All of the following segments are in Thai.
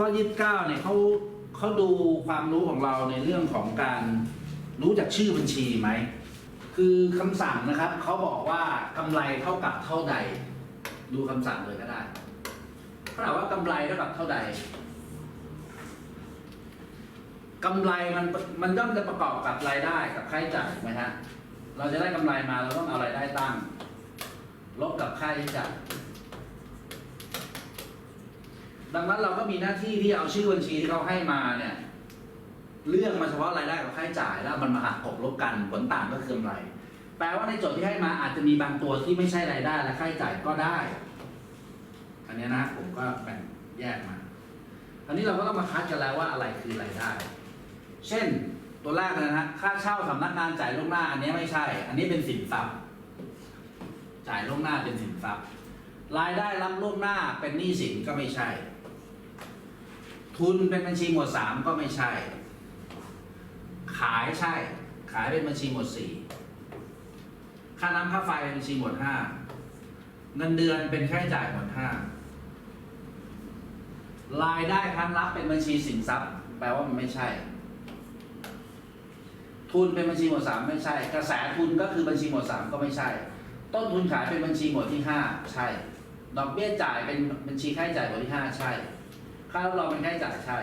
ข้อ 29เนี่ยเขาเขาดูความรู้ของเราในเรื่องของการรู้จักชื่อบัญชีไหม คือคำสั่งนะครับเขาบอกว่ากำไรเท่ากับเท่าใด ดูคำสั่งเลยก็ได้เขาถามว่ากำไรเท่ากับเท่าใดกำไรมันมันย่อมจะประกอบกับรายได้กับค่าใช้จ่ายไหมฮะ เราจะได้กำไรมาเราต้องเอารายได้ตั้ง ลบกับค่าใช้จ่าย ดังนั้นเราก็มีหน้าที่ที่เอาชื่อบัญชีที่เขาให้มาเนี่ย เลือกมาเฉพาะรายได้กับค่าใช้จ่ายแล้วมันมาหักกบลบกันผลต่างก็คือกำไร แปลว่าในโจทย์ที่ให้มาอาจจะมีบางตัวที่ไม่ใช่รายได้และค่าใช้จ่ายก็ได้ อันนี้นะผมก็แบ่งแยกมาอันนี้เราก็ต้องมาคัดกันแล้วว่าอะไรคือรายได้ เช่นตัวแรกนะฮะค่าเช่าสำนักงานจ่ายล่วงหน้า อันนี้ไม่ใช่ อันนี้เป็นสินทรัพย์ จ่ายล่วงหน้าเป็นสินทรัพย์ รายได้รับล่วงหน้าเป็นหนี้สินก็ไม่ใช่ ทุนเป็นบัญชีหมวดสามก็ไม่ใช่ ขายใช่ ขายเป็นบัญชีหมวดสี่ค่าน้ำค่าไฟเป็นบัญชีหมวดห้าเงินเดือนเป็นค่าใช้จ่ายหมวดห้ารายได้ครั้งรับเป็นบัญชีสินทรัพย์ แปลว่ามันไม่ใช่ ทุนเป็นบัญชีหมวดสามไม่ใช่ กระแสทุนก็คือบัญชีหมวดสามก็ไม่ใช่ ต้นทุนขายเป็นบัญชีหมวดที่ห้าใช่ ดอกเบี้ยจ่ายเป็นบัญชีค่าใช้จ่ายหมวดที่ห้าใช่ ค่ารับรองเป็นค่าใช้จ่ายใช่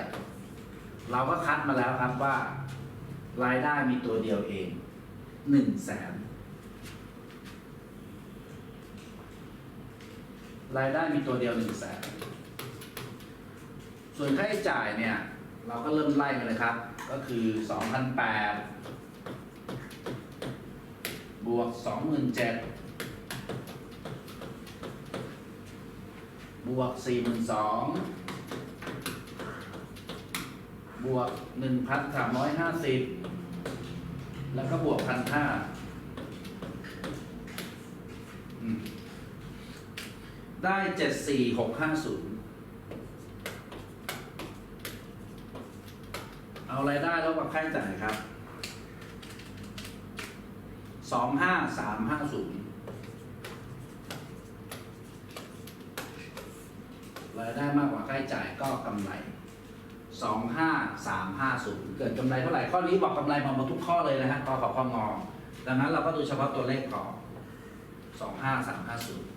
เราก็คัดมาแล้วครับว่า รายได้มีตัวเดียวเองหนึ่งแสนรายได้มีตัวเดียวหนึ่งแสนส่วนค่าใช้จ่ายเนี่ย เราก็เริ่มไล่กันเลยครับ ก็คือสองพันแปดบวกสองหมื่นเจ็ดบวกสี่หมื่นสอง บวกหนึ่งพันสามร้อยห้าสิบแล้วก็บวกพันห้าได้เจ็ดสี่หกห้าศูนย์เอารายได้แล้วกับค่าใช้จ่ายครับสองห้าสามห้าศูนย์รายได้มากกว่าค่าใช้จ่ายก็กำไร สองห้าสามห้าศูนย์เกิดกำไรเท่าไหร่ ข้อนี้บอกกำไรมาหมดทุกข้อเลยนะฮะพอกับพงองดังนั้นเราก็ดูเฉพาะตัวเลขก่อนสองห้าสามห้าศูนย์